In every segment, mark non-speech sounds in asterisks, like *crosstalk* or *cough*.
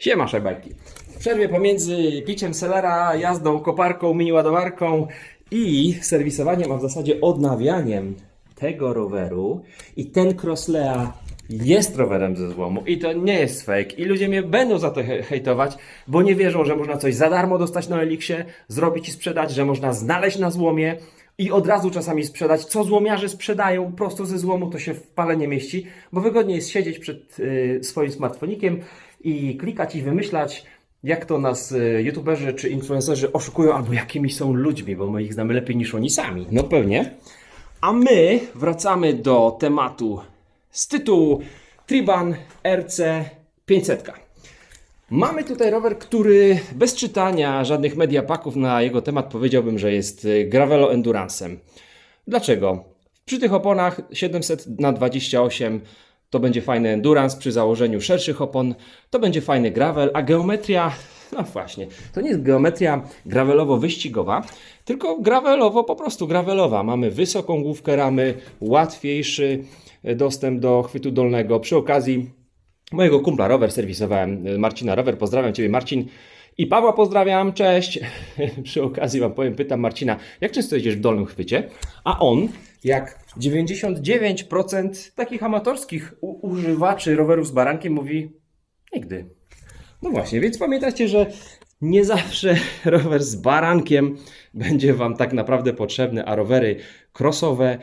Siema szajbajki. W przerwie pomiędzy piciem selera, jazdą, koparką, mini ładowarką i serwisowaniem, a w zasadzie odnawianiem tego roweru. I ten Crosslea jest rowerem ze złomu. I to nie jest fake. I ludzie mnie będą za to he- hejtować, bo nie wierzą, że można coś za darmo dostać na Elixie, zrobić i sprzedać, że można znaleźć na złomie i od razu czasami sprzedać. Co złomiarze sprzedają prosto ze złomu, to się w pale nie mieści, bo wygodnie jest siedzieć przed y, swoim smartfonikiem i klikać i wymyślać, jak to nas y, youtuberzy czy influencerzy oszukują, albo jakimi są ludźmi, bo my ich znamy lepiej niż oni sami. No pewnie. A my wracamy do tematu z tytułu Triban RC 500. Mamy tutaj rower, który bez czytania żadnych mediapaków na jego temat powiedziałbym, że jest y, Gravelo Endurance'em. Dlaczego? Przy tych oponach 700 na 28 to będzie fajny endurance, przy założeniu szerszych opon to będzie fajny gravel, a geometria, no właśnie, to nie jest geometria gravelowo-wyścigowa, tylko gravelowo, po prostu gravelowa. Mamy wysoką główkę ramy, łatwiejszy e, dostęp do chwytu dolnego. Przy okazji mojego kumpla rower serwisowałem, Marcina Rower, pozdrawiam Ciebie Marcin. I Pawła pozdrawiam, cześć. *laughs* Przy okazji Wam powiem, pytam Marcina, jak często jedziesz w dolnym chwycie? A on, jak 99% takich amatorskich używaczy rowerów z barankiem mówi, nigdy. No właśnie, więc pamiętajcie, że nie zawsze *laughs* rower z barankiem będzie Wam tak naprawdę potrzebny, a rowery crossowe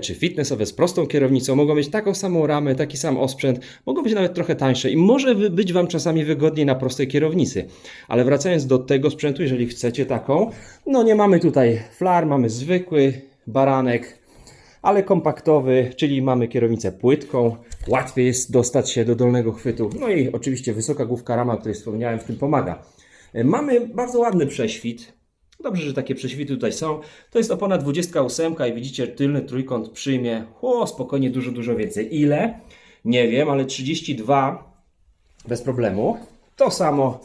czy fitnessowe z prostą kierownicą mogą mieć taką samą ramę, taki sam osprzęt, mogą być nawet trochę tańsze i może być Wam czasami wygodniej na prostej kierownicy. Ale wracając do tego sprzętu, jeżeli chcecie taką, no nie mamy tutaj flar, mamy zwykły baranek, ale kompaktowy, czyli mamy kierownicę płytką, łatwiej jest dostać się do dolnego chwytu. No i oczywiście wysoka główka rama, o której wspomniałem, w tym pomaga. E, Mamy bardzo ładny prześwit. Dobrze, że takie prześwity tutaj są. To jest opona 28 i widzicie, tylny trójkąt przyjmie o, spokojnie dużo, dużo więcej. Ile? Nie wiem, ale 32 bez problemu. To samo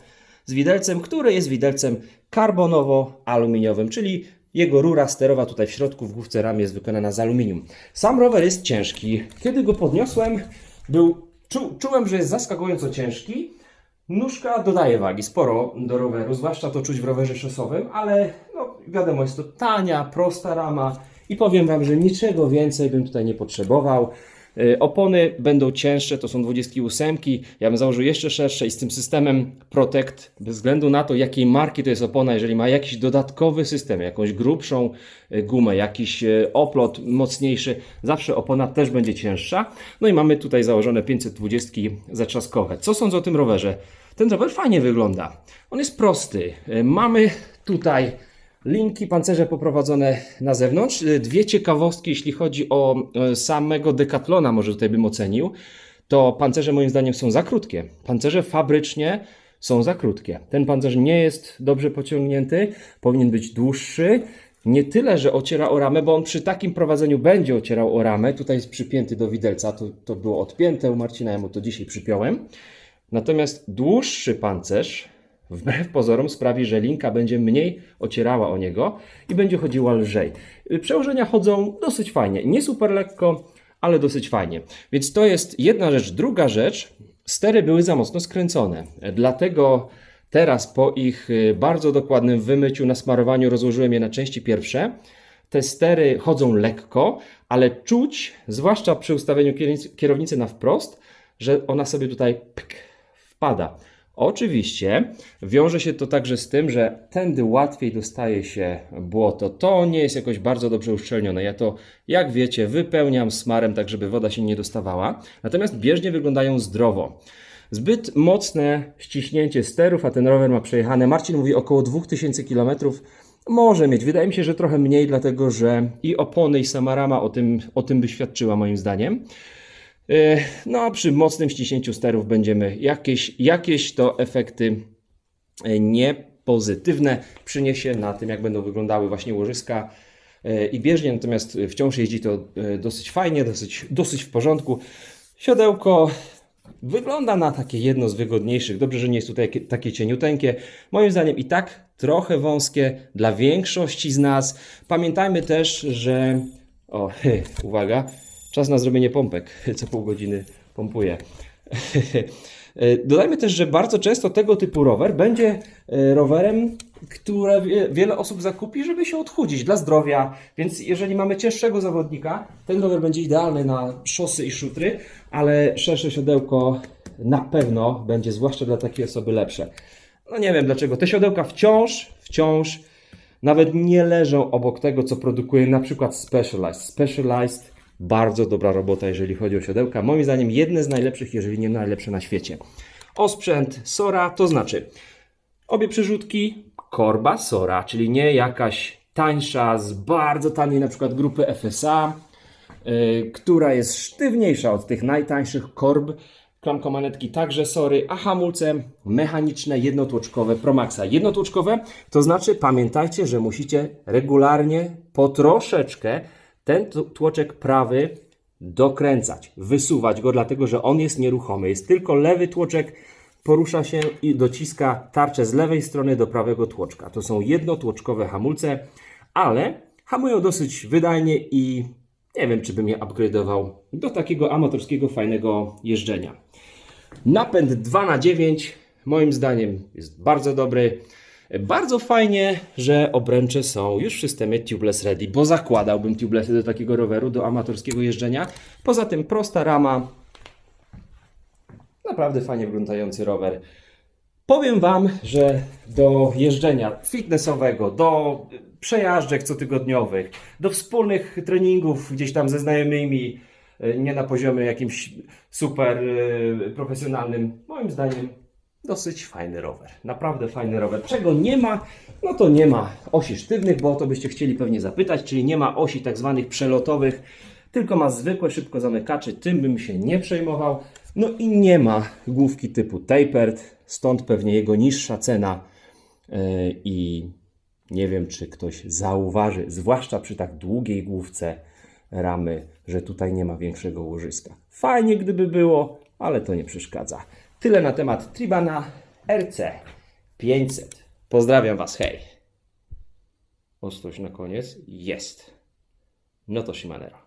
z widelcem, które jest widelcem karbonowo-aluminiowym, czyli jego rura sterowa tutaj w środku w główce ram jest wykonana z aluminium. Sam rower jest ciężki. Kiedy go podniosłem, był, czu, czułem, że jest zaskakująco ciężki. Nóżka dodaje wagi sporo do roweru, zwłaszcza to czuć w rowerze szosowym, ale no, wiadomo, jest to tania, prosta rama i powiem Wam, że niczego więcej bym tutaj nie potrzebował. Y, Opony będą cięższe, to są 28. Ja bym założył jeszcze szersze i z tym systemem Protect, bez względu na to, jakiej marki to jest opona, jeżeli ma jakiś dodatkowy system, jakąś grubszą y, gumę, jakiś y, oplot mocniejszy, zawsze opona też będzie cięższa. No i mamy tutaj założone 520 zatrzaskowe. Co sądzę o tym rowerze? Ten rower fajnie wygląda. On jest prosty. Mamy tutaj linki pancerze poprowadzone na zewnątrz. Y, Dwie ciekawostki, jeśli chodzi o y, samego Decathlona, może tutaj bym ocenił, to pancerze moim zdaniem są za krótkie. Pancerze fabrycznie są za krótkie. Ten pancerz nie jest dobrze pociągnięty, powinien być dłuższy. Nie tyle, że ociera o ramę, bo on przy takim prowadzeniu będzie ocierał o ramę. Tutaj jest przypięty do widelca, to, to było odpięte u Marcina, ja mu to dzisiaj przypiąłem. Natomiast dłuższy pancerz, wbrew pozorom, sprawi, że linka będzie mniej ocierała o niego i będzie chodziła lżej. Przełożenia chodzą dosyć fajnie. Nie super lekko, ale dosyć fajnie. Więc to jest jedna rzecz. Druga rzecz, stery były za mocno skręcone. Dlatego teraz po ich y, bardzo dokładnym wymyciu, nasmarowaniu rozłożyłem je na części pierwsze. Te stery chodzą lekko, ale czuć, zwłaszcza przy ustawieniu kierownicy- na wprost, że ona sobie tutaj wpada. Oczywiście wiąże się to także z tym, że tędy łatwiej dostaje się błoto. To nie jest jakoś bardzo dobrze uszczelnione. Ja to, jak wiecie, wypełniam smarem, tak żeby woda się nie dostawała. Natomiast bieżnie wyglądają zdrowo. Zbyt mocne ściśnięcie sterów, a ten rower ma przejechane, Marcin mówi około 2000 km. Może mieć. Wydaje mi się, że trochę mniej, dlatego że i opony, i sama rama o tym, o tym by świadczyła moim zdaniem. Yy, No a przy mocnym ściśnięciu sterów będziemy jakieś, jakieś to efekty yy, niepozytywne przyniesie na tym, jak będą wyglądały właśnie łożyska yy, i bieżnie, natomiast wciąż jeździ to dosyć fajnie, dosyć, dosyć w porządku. Siodełko wygląda na takie jedno z wygodniejszych. Dobrze, że nie jest tutaj takie cieniuteńkie. Moim zdaniem i tak trochę wąskie dla większości z nas. Pamiętajmy też, że... O, *laughs* uwaga, czas na zrobienie pompek. *laughs* Co pół godziny pompuję. *laughs* Dodajmy też, że bardzo często tego typu rower będzie e, rowerem, które wie- wiele osób zakupi, żeby się odchudzić dla zdrowia. Więc jeżeli mamy cięższego zawodnika, ten rower będzie idealny na szosy i szutry, ale szersze siodełko na pewno będzie zwłaszcza dla takiej osoby lepsze. No nie wiem dlaczego. Te siodełka wciąż, wciąż nawet nie leżą obok tego, co produkuje na przykład Specialized. Specialized, bardzo dobra robota, jeżeli chodzi o siodełka. Moim zdaniem jedne z najlepszych, jeżeli nie najlepsze na świecie. Osprzęt Sora, to znaczy obie przerzutki, korba Sora, czyli nie jakaś tańsza z bardzo taniej na przykład grupy FSA, yy, która jest sztywniejsza od tych najtańszych korb. Klamkomanetki także Sory, a hamulce mechaniczne, jednotłoczkowe Promaxa. Jednotłoczkowe to znaczy pamiętajcie, że musicie regularnie, po troszeczkę ten tłoczek prawy dokręcać, wysuwać go, dlatego że on jest nieruchomy. Jest tylko lewy tłoczek, porusza się i dociska tarczę z lewej strony do prawego tłoczka. To są jednotłoczkowe hamulce, ale hamują dosyć wydajnie i nie wiem, czy bym je upgrade'ował do takiego amatorskiego, fajnego jeżdżenia. Napęd 2 na 9 moim zdaniem jest bardzo dobry. Bardzo fajnie, że obręcze są już w systemie tubeless ready, bo zakładałbym tubelessy do takiego roweru, do amatorskiego jeżdżenia. Poza tym prosta rama, naprawdę fajnie wyglądający rower. Powiem Wam, że do jeżdżenia fitnessowego, do przejażdżek cotygodniowych, do wspólnych treningów gdzieś tam ze znajomymi, e, nie na poziomie jakimś super e, profesjonalnym, moim zdaniem dosyć fajny rower. Naprawdę fajny rower. Czego nie ma? No to nie ma osi sztywnych, bo o to byście chcieli pewnie zapytać, czyli nie ma osi tak zwanych przelotowych, tylko ma zwykłe szybko zamykacze, tym bym się nie przejmował. No i nie ma główki typu tapered, stąd pewnie jego niższa cena Yy, i nie wiem, czy ktoś zauważy, zwłaszcza przy tak długiej główce ramy, że tutaj nie ma większego łożyska. Fajnie gdyby było, ale to nie przeszkadza. Tyle na temat Tribana RC 500. Pozdrawiam Was, hej! Ostrość na koniec? Jest. No to Shimanero.